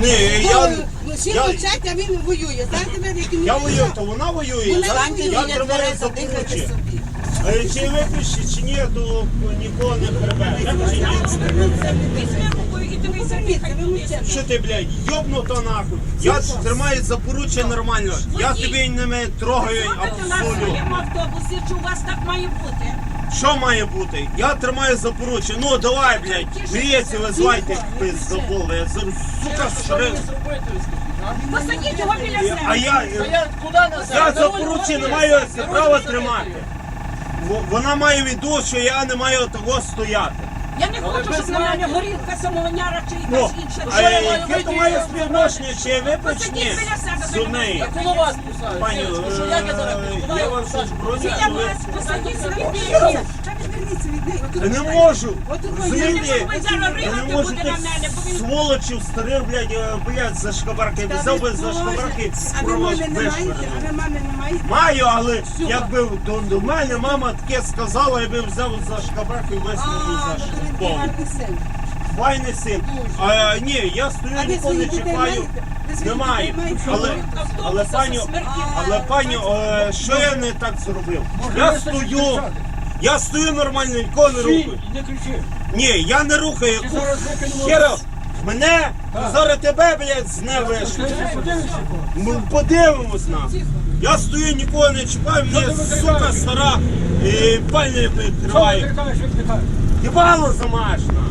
Ні, я, Всі я, мовчать, а він воює. Знаєте, ви, яким я воюю, то вона воює, Вона я, воює, я тримаю за собі. Е, Чи випиші, чи ні, то нікого не прибере. Чи ні? Що ти, блядь, йобнуто нахуй? Я тримаю за поруччя нормально. Я тобі ними трогаю абсолютно. автобусі, чи у вас так має бути? Що має бути? Я тримаю за. Ну давай, блядь, міліцію визвайте, пиздобол. Я зараз, сука, шри. Посадіть його біля себе. А я, я за поруччя не маю права тримати. Во- Вона має віду, що я не маю того стояти. Я не хочу, щоб на мене горілка, самовняра чи Ну, якась інша. а яке то має співношення, чи я випечні Посадіть біля себе. з неї? Коло вас писаю. Пані, Що як я зараз е, буду? Я я вам щось броню, Біля вас, посадіть біля. Я не можу. Розумієте? Ви зараз Я не ригати буде тих на мене, бо він сволочів старих, блядь, е, блядь, за шкабарки. Взяв би за шкабарки, А ви мами не маєте? А ви мами не маєте? Маю, але якби до, до мене мама таке сказала, я би взяв за шкабарки і А, висунув то гарний син. Файний син. А, ні, я стою, А ви ніколи не своїх дітей чекаю. маєте? Ви своїх Немає. дітей маєте? Але, але пані, але пані, е, що я не так зробив? Я стою, я стою нормально, нікого не рухаю. Не кричи. Ні, я не рухаю. Викинемо. Хера, мене, зараз тебе, блядь, з не вийшло. Ми подивимось на. Я стою, нікого не чіпаю, мені сука стара і пальня Що ти кажеш, як ти кажеш? Єбало замашна.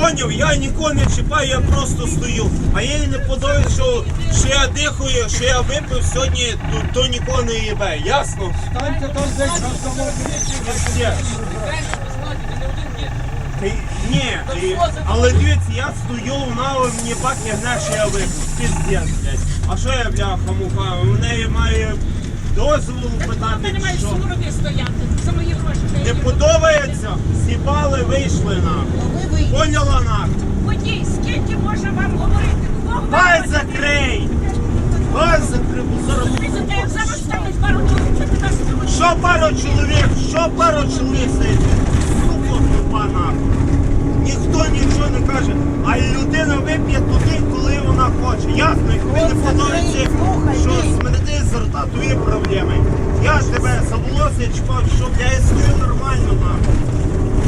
Поняв, я нікого не чіпаю, я просто стою. А їй не подобається, що, що я дихаю, що я випив сьогодні, то, то нікого не їбе. Ясно? Станьте там десь, розтамовуйте. Є. Ти- Ні, але дивіться, я стою, вона мені бак не гне, що я випив. Піздець, блядь. А що я, бляха, муха? У неї має дозволу питати, не маєш що? сумороди стояти за мої гроші. Не подобається? Сібали, вийшли на. Поняла нахуй? Водій, скільки можна вам говорити? Кого Пай закрий! Пай закрий, бо зараз... Як пару чоловік, Що пару чоловік? Що пару чоловік стоїть? Сука, тупа нахуй. Ніхто нічого не каже, а людина вип'є вона хоче. Ясно, як тобі не подобається, що смерти з рта твої проблеми. Я ж тебе за волосся чіпав, що я стою нормально нахуй.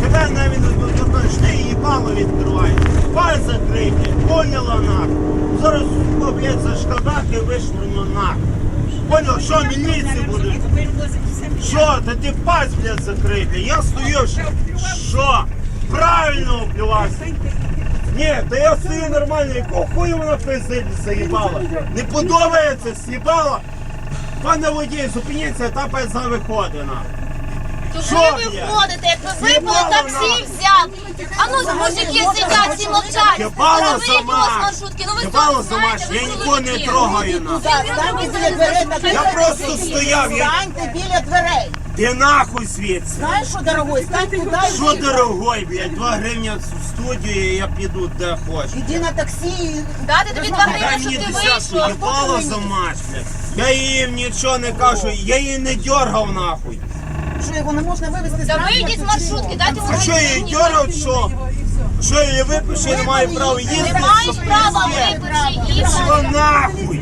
Тебе навіть не виконуєш, ти їбало відкриваєш. Пай закрий, поняла нахуй. Зараз, сука, блядь, за шкадаки вишвырну нахуй. Понял, що міліції буде? Що? Та ти пасть, блядь, закрий, блядь. Я стою? Що? Правильно вплювався. Ні, та я стою нормально, якого хуя вона пиздить заїбала? Не подобається, з'їбала? Пане водій, зупиніться, та пизда виходить на. То Що, ви входите, як ви З'їбала таксі взяв. Ну мужики сидять, всі мовчать. Вона виїхала сама. з маршрутки. Ну ви Хібало сама, знаєте, я нікого не трогаю на. Я просто стояв, я... Станьте біля дверей. Ти нахуй звідси. Знаєш що, дорогой, стань туди і Що дорогой, блядь, 2 гривні в студію, і я піду де хочу. Іди на таксі. Дати тобі два Дай гривні, мені щоб ти десятку, вийшов. їбало за матч, блядь. Я їм нічого не кажу, я її не дергав нахуй. Що його не можна вивезти Та вийдіть з маршрутки, дайте А що її дергав, що? Що її випишу, я не маю права їздити? Не маєш що права пиздець? випити їх. Що нахуй?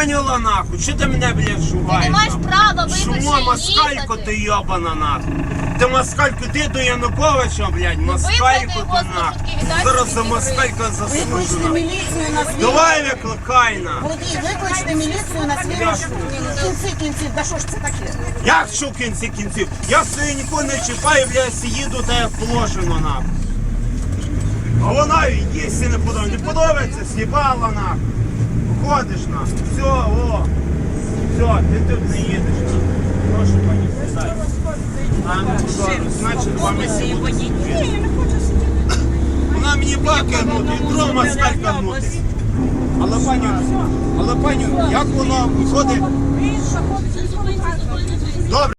Поняла нахуй? Що ти мене, блядь, шугаєш? Ти не маєш права випити Шумо, москалько ти йобана нахуй. Ти москалько, ти до Януковича, блядь, москалько його ти нахуй. Зараз за Викличте заслужена. міліцію на свій Давай викликай на. Водій, викличте міліцію на свій. В кінці кінців, да що ж це таке? Як що в кінці кінців? Я стою нікого не чіпаю, блядь, їду та як положено нахуй. А вона їсти не подобається. Не подобається, з'їбала нахуй. Ходиш нахуй. Все, о. Все, ти тут не їдеш нахуй. Прошу пані, сідай. А, ну, добре, значить, два місяці буде. Ні, я не хочу сидіти. Вона мені баки гнути, і друга москалька. Але пані, але пані, як воно виходить? Добре.